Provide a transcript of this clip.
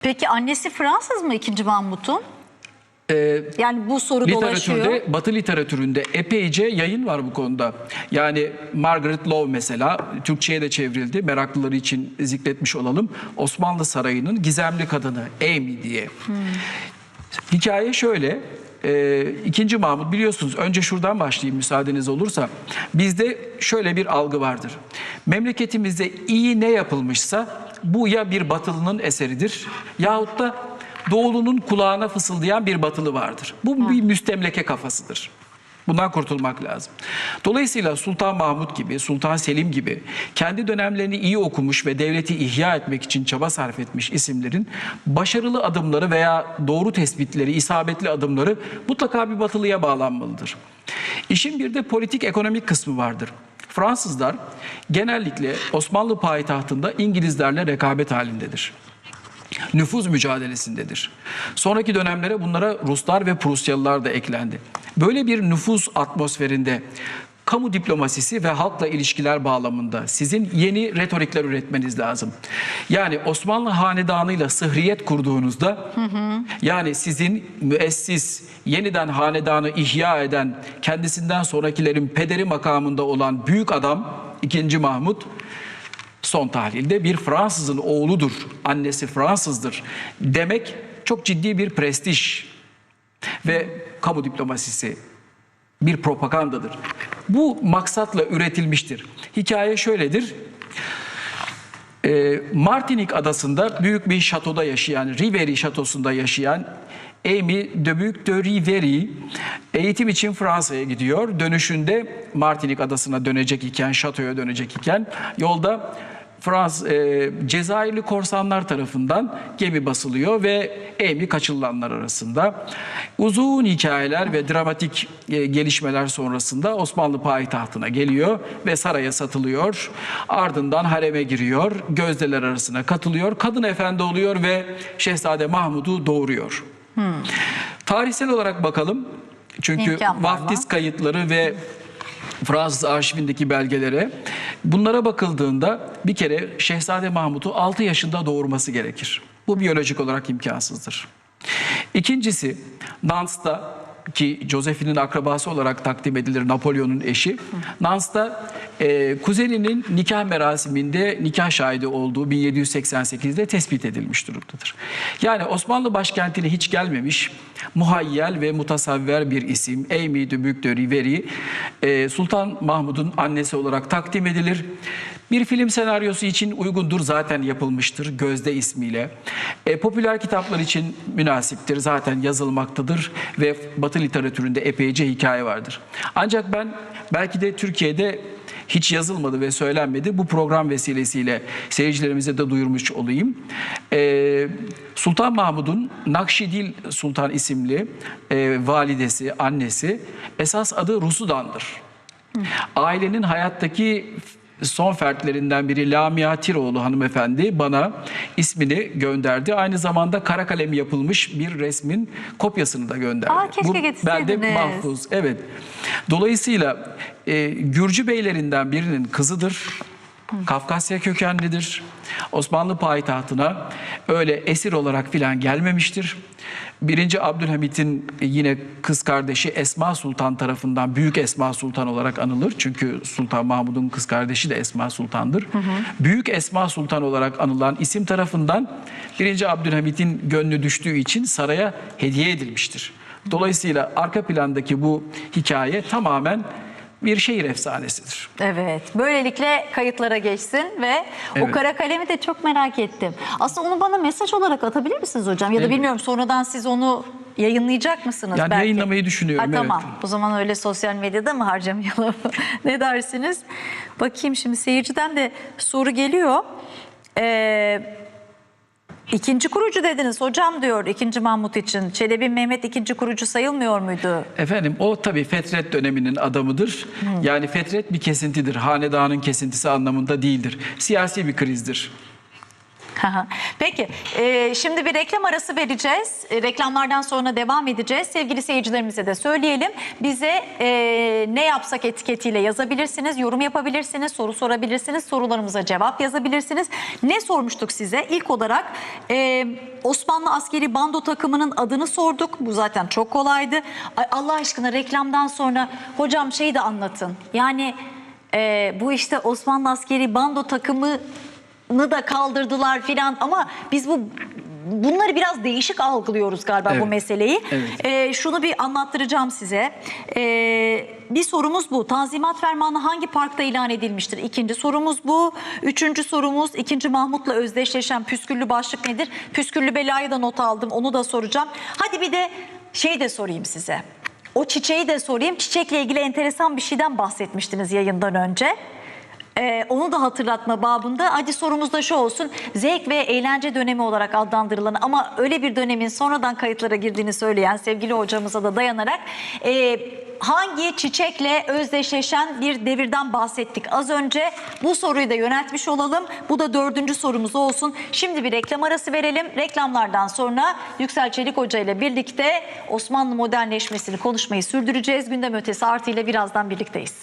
Peki annesi Fransız mı 2. Mahmut'un? Ee, Yani bu soru dolaşıyor. literatürde, Batı literatüründe epeyce yayın var bu konuda. Yani Margaret Lowe mesela Türkçe'ye de çevrildi. Meraklıları için zikretmiş olalım. Osmanlı Sarayı'nın gizemli kadını Amy diye. Hikaye şöyle. E, ikinci Mahmut biliyorsunuz önce şuradan başlayayım müsaadeniz olursa. Bizde şöyle bir algı vardır. Memleketimizde iyi ne yapılmışsa bu ya bir batılının eseridir yahut da doğulunun kulağına fısıldayan bir batılı vardır. Bu bir müstemleke kafasıdır. Bundan kurtulmak lazım. Dolayısıyla Sultan Mahmut gibi, Sultan Selim gibi kendi dönemlerini iyi okumuş ve devleti ihya etmek için çaba sarf etmiş isimlerin başarılı adımları veya doğru tespitleri, isabetli adımları mutlaka bir batılıya bağlanmalıdır. İşin bir de politik ekonomik kısmı vardır. Fransızlar genellikle Osmanlı payitahtında İngilizlerle rekabet halindedir nüfuz mücadelesindedir. Sonraki dönemlere bunlara Ruslar ve Prusyalılar da eklendi. Böyle bir nüfuz atmosferinde kamu diplomasisi ve halkla ilişkiler bağlamında sizin yeni retorikler üretmeniz lazım. Yani Osmanlı hanedanıyla sıhriyet kurduğunuzda yani sizin müessis yeniden hanedanı ihya eden kendisinden sonrakilerin pederi makamında olan büyük adam 2. Mahmut son tahlilde bir Fransızın oğludur, annesi Fransızdır demek çok ciddi bir prestij ve kamu diplomasisi bir propagandadır. Bu maksatla üretilmiştir. Hikaye şöyledir. Ee, Martinik adasında büyük bir şatoda yaşayan, Riveri şatosunda yaşayan Amy de Buc de Riveri eğitim için Fransa'ya gidiyor. Dönüşünde Martinik adasına dönecek iken, şatoya dönecek iken yolda Frans e, Cezayirli korsanlar tarafından gemi basılıyor ve Amy kaçırılanlar arasında. Uzun hikayeler ve dramatik e, gelişmeler sonrasında Osmanlı payitahtına geliyor ve saraya satılıyor. Ardından hareme giriyor, gözdeler arasına katılıyor, kadın efendi oluyor ve Şehzade Mahmud'u doğuruyor. Tarihsel olarak bakalım. Çünkü vaftiz kayıtları ve Fransız arşivindeki belgelere bunlara bakıldığında bir kere Şehzade Mahmut'u 6 yaşında doğurması gerekir. Bu biyolojik olarak imkansızdır. İkincisi Nance'da ki Josephine'in akrabası olarak takdim edilir Napolyon'un eşi. Nance'da e, kuzeninin nikah merasiminde nikah şahidi olduğu 1788'de tespit edilmiş durumdadır. Yani Osmanlı başkentine hiç gelmemiş muhayyel ve mutasavver bir isim Amy de Buc de Riveri e, Sultan Mahmud'un annesi olarak takdim edilir. Bir film senaryosu için uygundur zaten yapılmıştır Gözde ismiyle. E, popüler kitaplar için münasiptir zaten yazılmaktadır ve Batı literatüründe epeyce hikaye vardır. Ancak ben belki de Türkiye'de hiç yazılmadı ve söylenmedi. Bu program vesilesiyle seyircilerimize de duyurmuş olayım. Ee, Sultan Mahmud'un Nakşidil Sultan isimli e, validesi, annesi esas adı Rusudan'dır. Ailenin hayattaki son fertlerinden biri Lamia Tiroğlu hanımefendi bana ismini gönderdi. Aynı zamanda kara kalem yapılmış bir resmin kopyasını da gönderdi. Aa, keşke Bu getirseydiniz. mahfuz. Evet. Dolayısıyla e, Gürcü beylerinden birinin kızıdır. Kafkasya kökenlidir. Osmanlı payitahtına öyle esir olarak filan gelmemiştir. Birinci Abdülhamit'in yine kız kardeşi Esma Sultan tarafından Büyük Esma Sultan olarak anılır. Çünkü Sultan Mahmud'un kız kardeşi de Esma Sultan'dır. Büyük Esma Sultan olarak anılan isim tarafından Birinci Abdülhamit'in gönlü düştüğü için saraya hediye edilmiştir. Dolayısıyla arka plandaki bu hikaye tamamen bir şehir efsanesidir. Evet. Böylelikle kayıtlara geçsin ve o Evet. kara kalemi de çok merak ettim. Aslında onu bana mesaj olarak atabilir misiniz hocam? Ya da Evet. bilmiyorum sonradan siz onu yayınlayacak mısınız Yani belki? yayınlamayı düşünüyorum, Ha, tamam. evet. O zaman öyle sosyal medyada mı harcamayalım? ne dersiniz? Bakayım şimdi seyirciden de soru geliyor. Ee, ikinci kurucu dediniz hocam diyor ikinci Mahmut için. Çelebi Mehmet ikinci kurucu sayılmıyor muydu? Efendim o tabii Fetret döneminin adamıdır. Yani Fetret bir kesintidir. Hanedanın kesintisi anlamında değildir. Siyasi bir krizdir. Peki e, şimdi bir reklam arası vereceğiz. E, reklamlardan sonra devam edeceğiz. Sevgili seyircilerimize de söyleyelim. Bize e, ne yapsak etiketiyle yazabilirsiniz, yorum yapabilirsiniz, soru sorabilirsiniz, sorularımıza cevap yazabilirsiniz. Ne sormuştuk size? İlk olarak e, Osmanlı askeri bando takımının adını sorduk. Bu zaten çok kolaydı. Ay, Allah aşkına reklamdan sonra hocam şeyi de anlatın. Yani e, bu işte Osmanlı askeri bando takımı da kaldırdılar filan ama biz bu bunları biraz değişik algılıyoruz galiba bu Evet. meseleyi. Evet. Ee, şunu bir anlattıracağım size. Ee, bir sorumuz bu. Tanzimat Fermanı hangi parkta ilan edilmiştir? İkinci sorumuz bu. Üçüncü sorumuz ikinci Mahmut'la özdeşleşen püsküllü başlık nedir? Püsküllü belayı da not aldım. Onu da soracağım. Hadi bir de şey de sorayım size. O çiçeği de sorayım. Çiçekle ilgili enteresan bir şeyden bahsetmiştiniz yayından önce. Ee, onu da hatırlatma babında. Hadi sorumuz da şu olsun. Zevk ve eğlence dönemi olarak adlandırılan ama öyle bir dönemin sonradan kayıtlara girdiğini söyleyen sevgili hocamıza da dayanarak e, hangi çiçekle özdeşleşen bir devirden bahsettik az önce. Bu soruyu da yöneltmiş olalım. Bu da dördüncü sorumuz olsun. Şimdi bir reklam arası verelim. Reklamlardan sonra Yüksel Çelik Hoca ile birlikte Osmanlı modernleşmesini konuşmayı sürdüreceğiz. Gündem ötesi artı ile birazdan birlikteyiz.